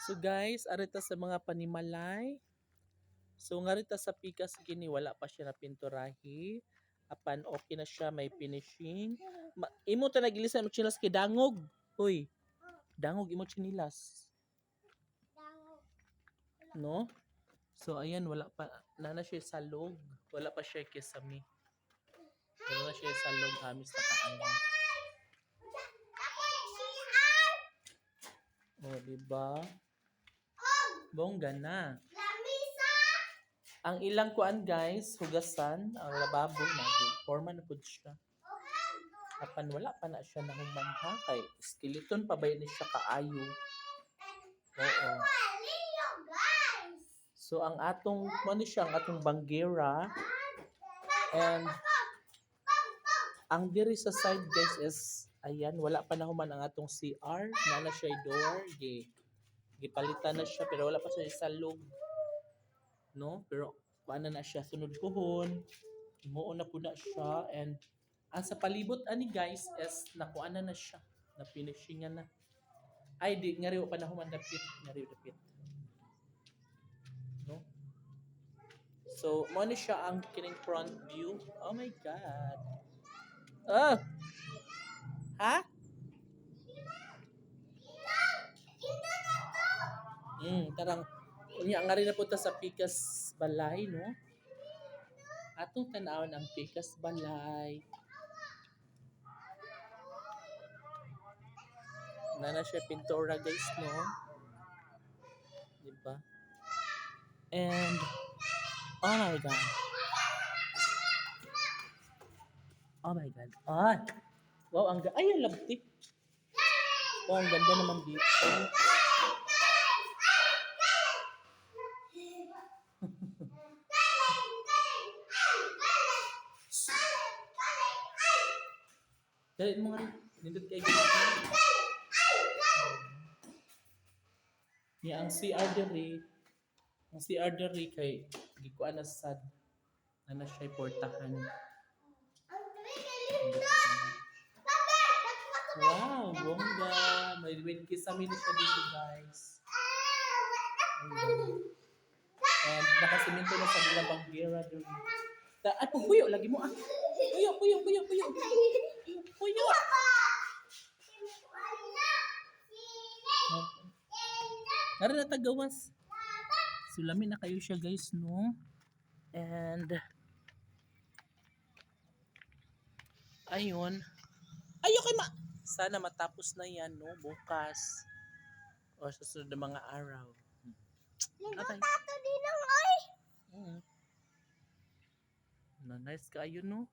So guys, arita sa mga panimalay. So ngarita sa pikas kini wala pa siya na pinturahi. Apan okay na siya, may finishing. Ma- imo ta nagilisan mo chilas kay dangog. Hoy. Dangog imo chinilas. No? So ayan wala pa na na siya sa log. Wala pa siya kisami. Wala na siya sa log hamis sa kaano. Oh, di ba? Bongga na. Ang ilang kuan guys, hugasan, ang lababo na forma na pud siya. Apan wala pa na siya nahumanha kay skeleton pa ba ni siya kaayo. Oo. So ang atong ni siya ang atong banggera and ang diri sa side guys is ayan wala pa nahuman ang atong CR na na siya door gi gipalitan na siya pero wala pa siya sa log no? Pero paano na siya? Sunod pohon imuon na po na siya and ang sa palibot ani guys is nakuha na na siya. Na finishing na. Ay di nga rin pa nahuman dapit. Nga rin dapit. No? So mo ni siya ang kining front view. Oh my god. Ah! Ha Mm, tarang unya nga rin na punta sa Pikas Balay, no? Atong tanawon ang Pikas Balay. Nana siya pintura guys, no? Diba? And, oh my God. Oh my God. Ah! Wow, ang ga- Ay, ang labtik. Wow, ang ganda naman dito. Dali mo nga rin. Nindot kay Ni ang CR diri. Ang CR diri kay gikuan na sad. Na na siya portahan. Wow, bongga. May win kisame na siya dito, guys. Ayun. And nakasiminto na sa mga banggera doon. Ta ay, puyo, lagi mo ah. Puyo, puyo, puyo, puyo. Puyo, puyo. Nara na tagawas. Sulamin na kayo siya guys, no? And ayun. Ayoko ma sana matapos na yan, no? Bukas. O sa susunod na mga araw. Okay. Mm. Na nice ka ayun, no?